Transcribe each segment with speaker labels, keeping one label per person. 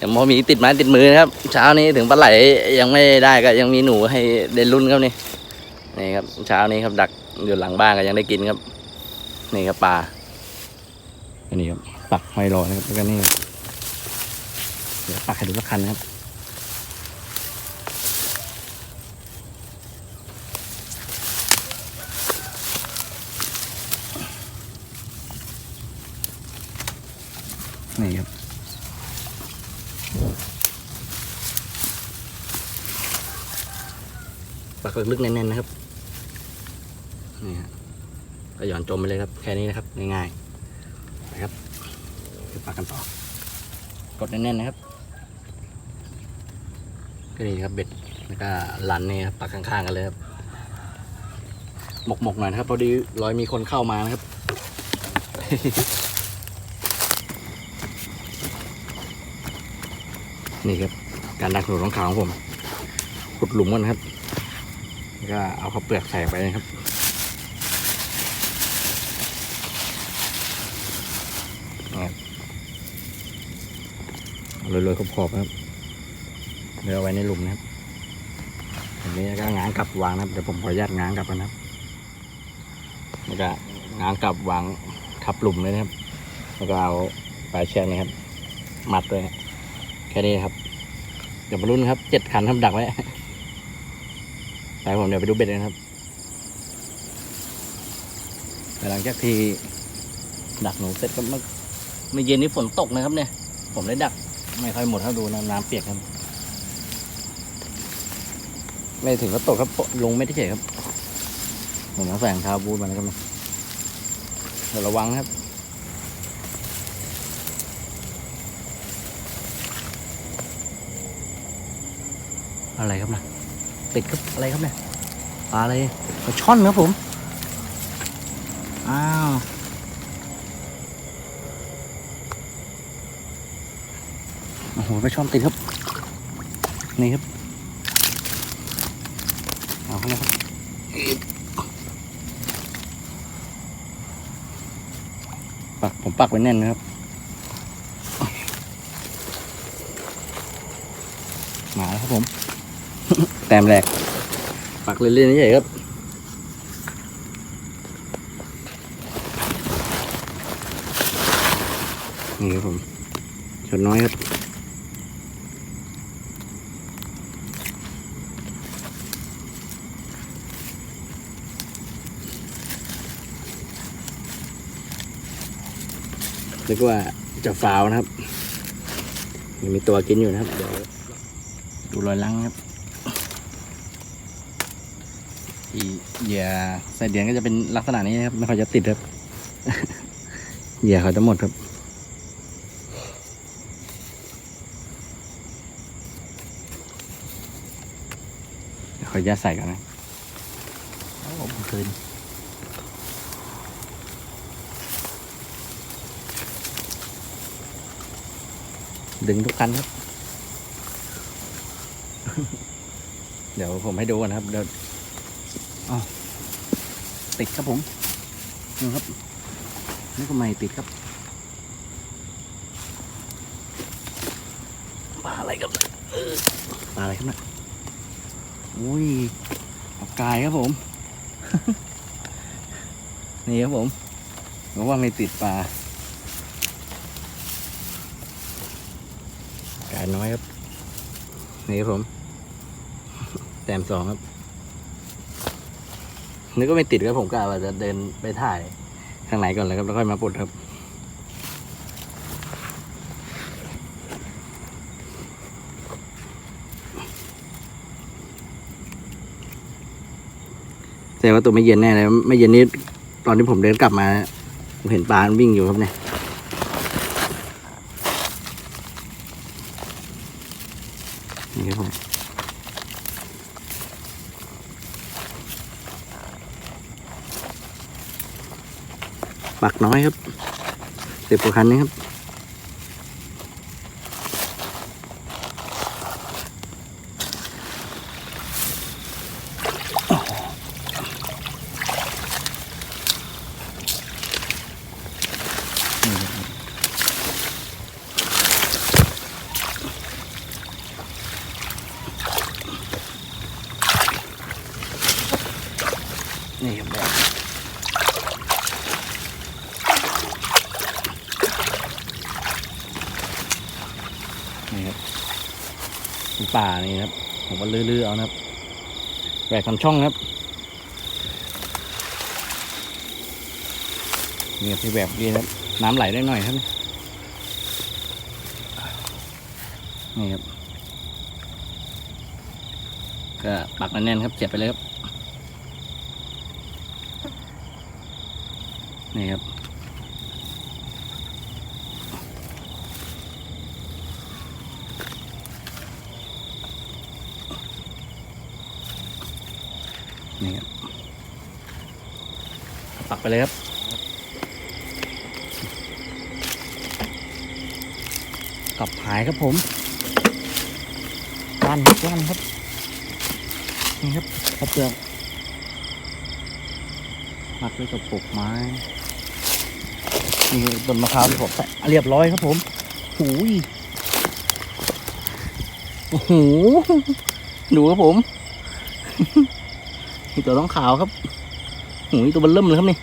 Speaker 1: ยังพอมีติดไม้ติดมือนะครับ เช้านี้ถึงปลาไหลยังไม่ได้ก็ยังมีหนูให้ได้ลุ้นครับนี่นี่ครับเช้านี้ครับดักอยู่หลังบ้านก็ยังได้กินครับ นี่ครับปลาอันนี้ครับปักไฮรอนะครับแล้วก็นี่ครับเดี๋ยวปักให้ดูสักคันนะครับนี่ครับ ปักลึกๆแน่นๆนะครับนี่ฮะก็หย่อนจมไปเลยครับ แค่นี้นะครับง่ายๆนะครับไปปักกันต่อกดแน่นๆนะครับ ก็นี่ครับเบ็ดแล้วก็ลันนี่ครับปักข้างๆกันเลยครับหมกๆหน่อยนะครับพอดีรอยมีคนเข้ามานะครับ นี่ครับ การดักหนูร้องขาวของผมขุดหลุมก่นนะครับ ก็เอาข้าวเปลือกใส่ไปนะครับนะครับ เอาโรยๆขอบๆครับ เดี๋ยวเอาไว้ในหลุมนะครับอันนี้ก็ง้างกลับวางนะครับ เดี๋ยวผมขออนุญาตง้างกลับนะครับแล้วก็ง้างกลับวางทับหลุมเลยนะครับ แล้วก็เอาปลายเชือกนะครับ มัดเลยแค่นี้ครับ เดี๋ยวมาลุ้นครับ เจ็ดคันทำดักไว้ ไปผมเดี๋ยวไปดูเบ็ดเลยนะครับหลังจากที่ดักหนูเสร็จก็เมื่อเมื่อเย็นนี้ฝนตกนะครับเนี่ย ผมได้ดักไม่ค่อยหมดเท่าดูนะน้ำเปียกครับ ไม่ถึงก็ตกครับลงไม่ได้เฉยครับ ผมต้องใส่รองเท้าบูทมานะครับเดี๋ยวระวังครับอะไรครับนะ ติดครับอะไรครับเนี่ยปลาอะไรปลาช่อนครับผม อ้าวโอ้โหปลาช่อนติดครับ นี่ครับเอาเข้ามาครับปักผมปักไว้แน่นนะครับ มาแล้วครับผม แต้มแรก ปักเรื่อยๆนี่ใหญ่ครับ นี่ครับผมชนน้อยครับ เรียกว่าจะฟาวนะครับ ยังมีตัวกินอยู่นะครับ เดี๋ยวดูรอยลังครับ ที่เหยื่อใส่เดือนก็จะเป็นลักษณะนี้นะครับไม่ค่อยจะติดครับเหยื่อเขาจะหมดครับเดี๋ยวขออนุญาตใส่ก่อนนะโอ้ผมคืนดึงทุกคันครับ เดี๋ยวผมให้ดูก่อนครับเดี๋ยวอ้าว ติดครับผมนี่ครับนี่ก็ไม่ติดครับปลาอะไรครับปลาอะไรครับนี่ยอุ้ยปลากายครับผม นี่ครับผมผมว่าไม่ติดปลากายน้อยครับ นี่ครับผมแต้มสองครับ นึกก็ไม่ติดครับผมกะว่าจะเดินไปถ่ายข้างในก่อนเลยครับแล้วค่อยมาปลดครับแสดงว่าตัวไม่เย็นแน่เลยไม่เย็นนี้ตอนที่ผมเดินกลับมาผมเห็นปลามันวิ่งอยู่ครับเนี่ยนี่ครับผมักน้อยครับสิบกว่าคันนี้ครับ นี่ครับ ป่านี่ครับ ผมก็ลื้อๆเอานะครับแหวกทำช่องครับนี่ครับที่แบบนี้ครับ น้ำไหลได้หน่อยครับ นี่ครับ ก็ปักแน่นๆครับเจ็บไปเลยครับ นี่ครับ นี่ครับปักไปเลยครับกลับหายครับผมก้านครับก้านครับ นี่ครับกระเปลือกมัดไว้กับปลกไม้ นี่ต้นมะพร้าวที่ผมใส่เรียบร้อยครับผมหูยโอ้โห ดูครับผม นี่ตัวต้องขาวครับหูยตัวมันเริ่มเลยครับนี่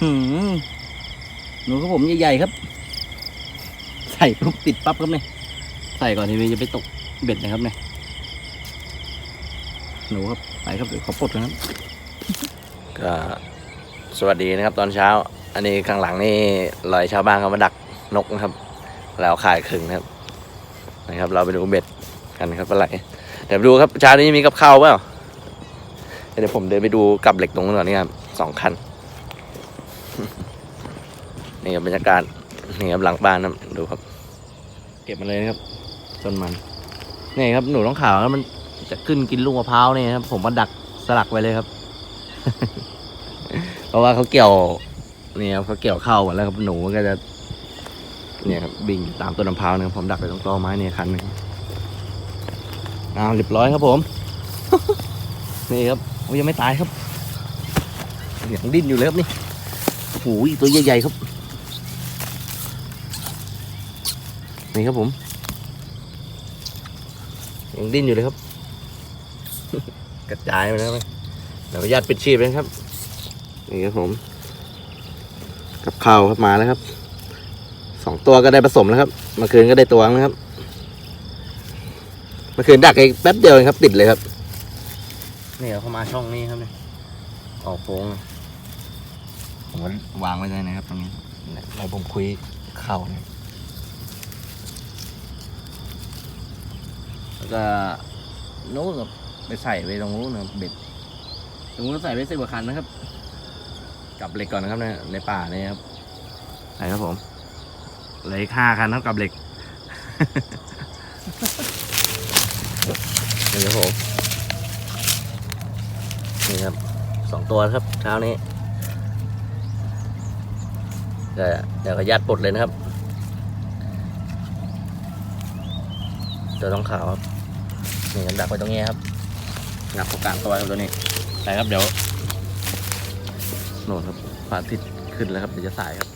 Speaker 1: หือหนูครับผมใหญ่ๆครับ ใส่ปุ๊บติดปั๊บครับนี่ใส่ก่อนทีวีจะไปตกเบ็ดนะครับเนี่ยหนูครับไปครับเดี๋ยวขอปลดกันครับก็สวัสดีนะครับ ตอนเช้า อันนี้ข้างหลังนี่ลอยชาวบ้านเขามาดักนกนะครับ แล้วขายขึงนะครับ นะครับ เราไปดูเบ็ดกันครับปลาไหลเดี๋ยวดูครับเช้านี้มีกับข้าวเปล่า เดี๋ยวผมเดินไปดูกับเหล็กตรงนู้นก่อนนี่ครับสองคัน นี่ครับบรรยากาศ นี่ครับหลังบ้านนะครับดูครับ เก็บมาเลยนะครับต้นมัน นี่ครับหนูต้องขาวครับมันจะขึ้นกินลูกมะพร้าวนี่ครับ ผมมาดักสลักไว้เลยครับ เพราะว่าเขาเกี่ยว นี่ครับเขาเกี่ยวเข้าหมดแล้วครับหนูมันก็จะ เนี่ยครับบินตามต้นมะพร้าวนะครับผมดักไปตรงตอไม้นี่คันนึงอ้าวเรียบร้อยครับผม นี่ครับ โอ้ยังไม่ตายครับยังดิ้นอยู่เลยครับนี่โอ้โหตัวใหญ่ๆครับ นี่ครับผมยังดิ้นอยู่เลยครับ กระจายไปแล้วไหมเดี๋ยวญาตปิดชีพเลยครับ นี่ครับผม กับข้าวครับมาแล้วครับสองตัวก็ได้ผสมแล้วครับเมื่อคืนก็ได้ตัวนึงครับเมื่อคืนดักไอ้แป๊บเดียวครับ ติดเลยครับ นี่เขามาช่องนี้ครับเนี่ยออกโค้งเลยผมก็วางไว้เลยนะครับตรงนี้เราผมคุยเข้าเนี่ยแล้วก็นู้นกับไปใส่ไปตรงนู้นนะครับเบ็ดตรงนู้นใส่ไปสิบกว่าคันนะครับกลับเหล็กก่อนนะครับเนี่ยในป่าเนี่ยครับไหนครับผมเหลยห้าคันเท่ากับเหล็กนี่ครับผม นี่ครับสองตัวครับเช้านี้เดี๋ยวเดี๋ยวขอยัดปลดเลยนะครับ ตัวต้องขาวครับนี่ครับดักไว้ตรงนี้ครับงับเข้ากลางตัวครับตัวนี้ไปครับเดี๋ยวโน่นครับพระอาทิตย์ขึ้นแล้วครับเดี๋ยวจะสายครับ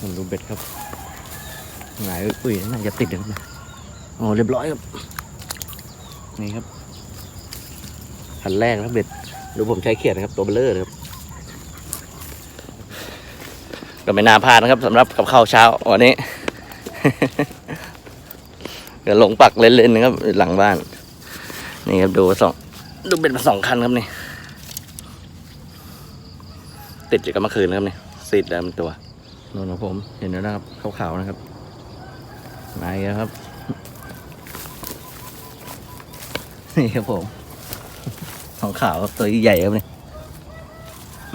Speaker 1: ผมดูเบ็ดครับหงายอุ้ยน่าจะติดเลยครับเนี่ยอ๋อเรียบร้อยครับ นี่ครับคันแรกครับเบ็ด ดูผมใช้เขียดนะครับตัวเบลเลอร์เลยครับก็ไม่น่าพลาดนะครับสำหรับกับข้าวเช้าวันนี้ก็ลงปักเล่นๆนะครับหลังบ้าน นี่ครับดูสองดูเบ็ดมาสองคันครับนี่ ติดอยู่กับเมื่อคืนนะครับเนี่ยซีดแล้วมันตัวโน่นของผม เห็นแล้วนะครับขาวๆนะครับมาอีกแล้วครับ นี่ครับผม ขาวขาวๆครับตัวใหญ่ครับเนี่ย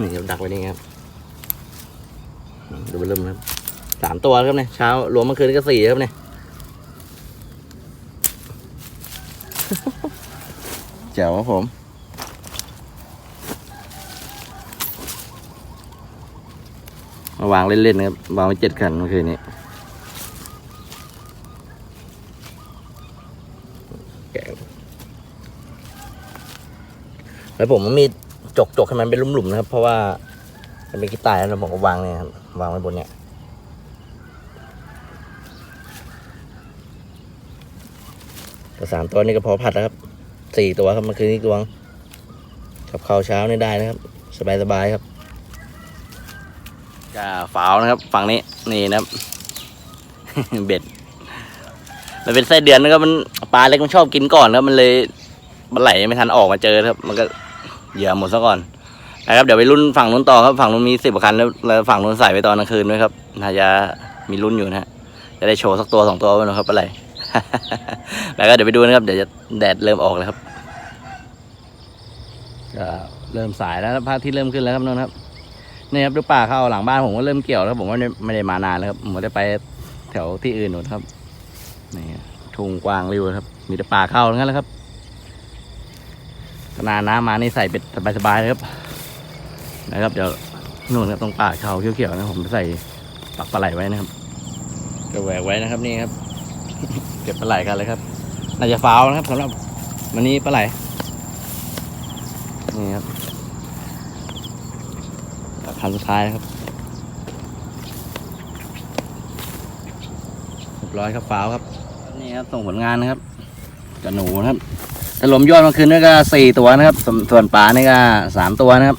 Speaker 1: นี่ครับดักไว้นี่ครับดูไปเริ่มครับสามตัวครับเนี่ยเช้ารวมเมื่อคืนก็สี่ครับเนี่ยแจ๋วครับผมมาวางเล่นๆนะครับวางไว้เจ็ดขันเมื่อคืนนี้แกะ แล้วผมมีจกจกให้มันเป็นหลุมๆนะครับ เพราะว่ามันเป็นกีตาร์แล้วผมก็วางเนี่ยครับวางไว้บนเนี่ยแต่สามตัวนี้ก็พอผัดแล้วครับสี่ตัวครับมื่อคืนนี้ตวงกับข้าวเช้านี่ได้นะครับ สบายๆครับก็ฝาวนะครับ ฝั่งนี้นี่นะครับเบ็ดมันเป็นไส้เดือนนะครับมันปลาเล็กมันชอบกินก่อนครับมันเลยมันไหลไม่ทันออกมาเจอครับ มันก็ เหยื่อหมดซะก่อนนะครับเดี๋ยวไปรุ่นฝั่งนู้นต่อครับฝั่งนู้นมีสิบกว่าคันแล้วแล้วฝั่งนู้นใส่ไปตอนกลางคืนด้วยครับน่าจะมีรุ่นอยู่นะฮะจะได้โชว์สักตัวสองตัวไว้นะครับปลาไหลแล้วก็เดี๋ยวไปดูนะครับ เดี๋ยวจะแดดเริ่มออกแล้วครับก็เริ่มสายแล้วพระอาทิตย์เริ่มขึ้นแล้วครับนนท์ครับนี่ครับดูป่าเข้าหลังบ้านผมก็เริ่มเกี่ยวแล้วผมว่าไม่ได้มานานแล้วครับผมได้ไปแถวที่อื่นนู่นครับนี่ทุ่งกว้างริวครับ มีแต่ป่าเข้าทั้งนั้นแหละครับ ขนาดน้ำมานี่ใส่เป็ดสบายๆเลยครับ นะครับ เดี๋ยวนู่นครับตรงป่าเขาเขียวๆนะผมจะใส่ปักปลาไหลไว้นะครับก็แหวกไว้นะครับนี่ครับ เก็บปลาไหลกันเลยครับน่าจะฟาวล์นะครับสำหรับวันนี้ปลาไหลนี่ครับคันสุดท้ายนะครับเรียบร้อยครับฟาวครับนี่ครับส่งผลงานนะครับกับหนูนะครับ ถล่มยอดเมื่อคืนนี่ก็สี่ตัวนะครับส่วนส่วนปลานี่ก็สามตัวนะครับ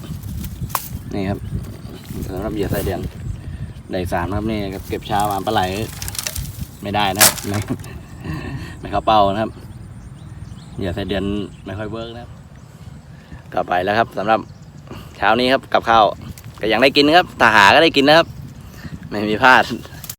Speaker 1: นี่ครับสำหรับเหยื่อไส้เดือนได้สามครับนี่ครับเก็บเช้ามาปลาไหลไม่ได้นะครับไม่ไม่เข้าเป้านะครับเหยื่อไส้เดือนไม่ค่อยเวิร์กนะครับก็ไปแล้วครับสำหรับเช้านี้ครับกับข้าวก็ยังได้กินนะครับถ้าหาก็ได้กินนะครับ ไม่มีพลาด